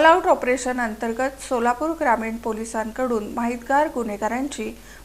All out operation अंतर्गत सोलापूर ग्रामीण पोलिसांकडून माहितगार गुन्हेगारांची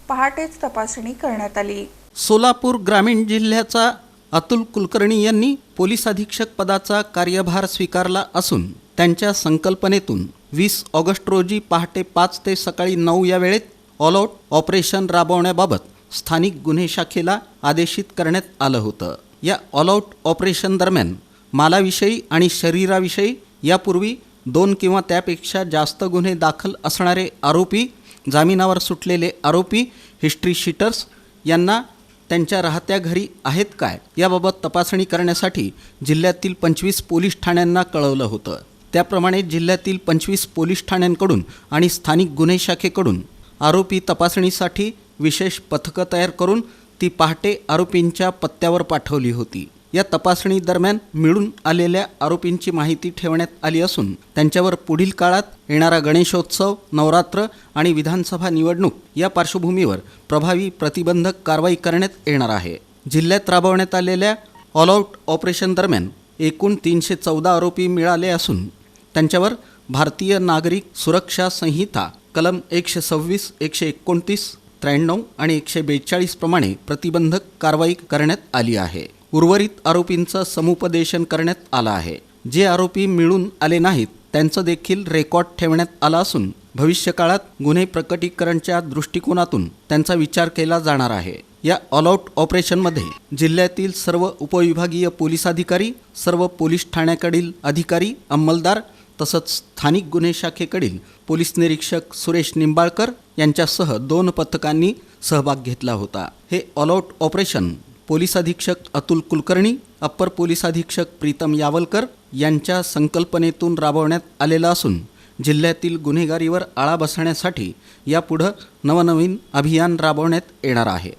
पहाटेच तपासणी करण्यात आली. सोलापूर ग्रामीण जिल्ह्याचा अतुल कुलकर्णी यांनी पोलीस अधीक्षक पदाचा कार्यभार स्वीकारला असून त्यांच्या संकल्पनेतून वीस ऑगस्ट रोजी पहाटे पाच ते सकाळी नऊ या वेळेत ऑल आऊट ऑपरेशन राबवण्याबाबत स्थानिक गुन्हे शाखेला आदेशित करण्यात आलं होतं. या ऑल आऊट ऑपरेशन दरम्यान मालाविषयी आणि शरीराविषयी यापूर्वी दोन किंवा त्यापेक्षा जास्त गुन्हे दाखल असणारे आरोपी जामिनावर सुटलेले आरोपी हिस्ट्री शीटर्स यांना त्यांच्या राहत्या घरी आहेत काय? याबाबत तपासणी करण्यासाठी जिल्ह्यातील पंचवीस पोलीस ठाण्यांना कळवलं होतं. त्याप्रमाणे जिल्ह्यातील पंचवीस पोलीस ठाण्यांकडून आणि स्थानिक गुन्हे शाखेकडून आरोपी तपासणीसाठी विशेष पथकं तयार करून ती पहाटे आरोपींच्या पत्त्यावर पाठवली होती. या तपासणी दरम्यान मिळून आलेल्या आरोपींची माहिती ठेवण्यात आली असून त्यांच्यावर पुढील काळात येणारा गणेशोत्सव नवरात्र आणि विधानसभा निवडणूक या पार्श्वभूमीवर प्रभावी प्रतिबंधक कारवाई करण्यात येणार आहे. जिल्ह्यात राबवण्यात आलेल्या ऑल आऊट ऑपरेशन दरम्यान एकूण तीनशे चौदा आरोपी मिळाले असून त्यांच्यावर भारतीय नागरिक सुरक्षा संहिता कलम एकशे सव्वीस एकशे एकोणतीस त्र्याण्णव आणि एकशे बेचाळीस प्रमाणे प्रतिबंधक कारवाई करण्यात आली आहे. उर्वरित आरोपींचं समुपदेशन करण्यात आलं आहे. जे आरोपी मिळून आले नाहीत त्यांचं देखील रेकॉर्ड ठेवण्यात आला असून भविष्यकाळात गुन्हे प्रकटीकरणच्या दृष्टिकोनातून त्यांचा विचार केला जाणार आहे. या ऑलआउट ऑपरेशनमध्ये जिल्ह्यातील सर्व उपविभागीय पोलीस अधिकारी सर्व पोलीस ठाण्याकडील अधिकारी अंमलदार तसंच स्थानिक गुन्हे शाखेकडील पोलीस निरीक्षक सुरेश निंबाळकर यांच्यासह दोन पथकांनी सहभाग घेतला होता. हे ऑलआउट ऑपरेशन पोलीस अधीक्षक अतुल कुलकर्णी अप्पर पोलीस अधीक्षक प्रीतम यावलकर यांच्या संकल्पनेतून राबवण्यात आलेला असून जिल्ह्यातील गुन्हेगारीवर आळा बसण्यासाठी यापुढं नवनवीन अभियान राबवण्यात येणार आहे.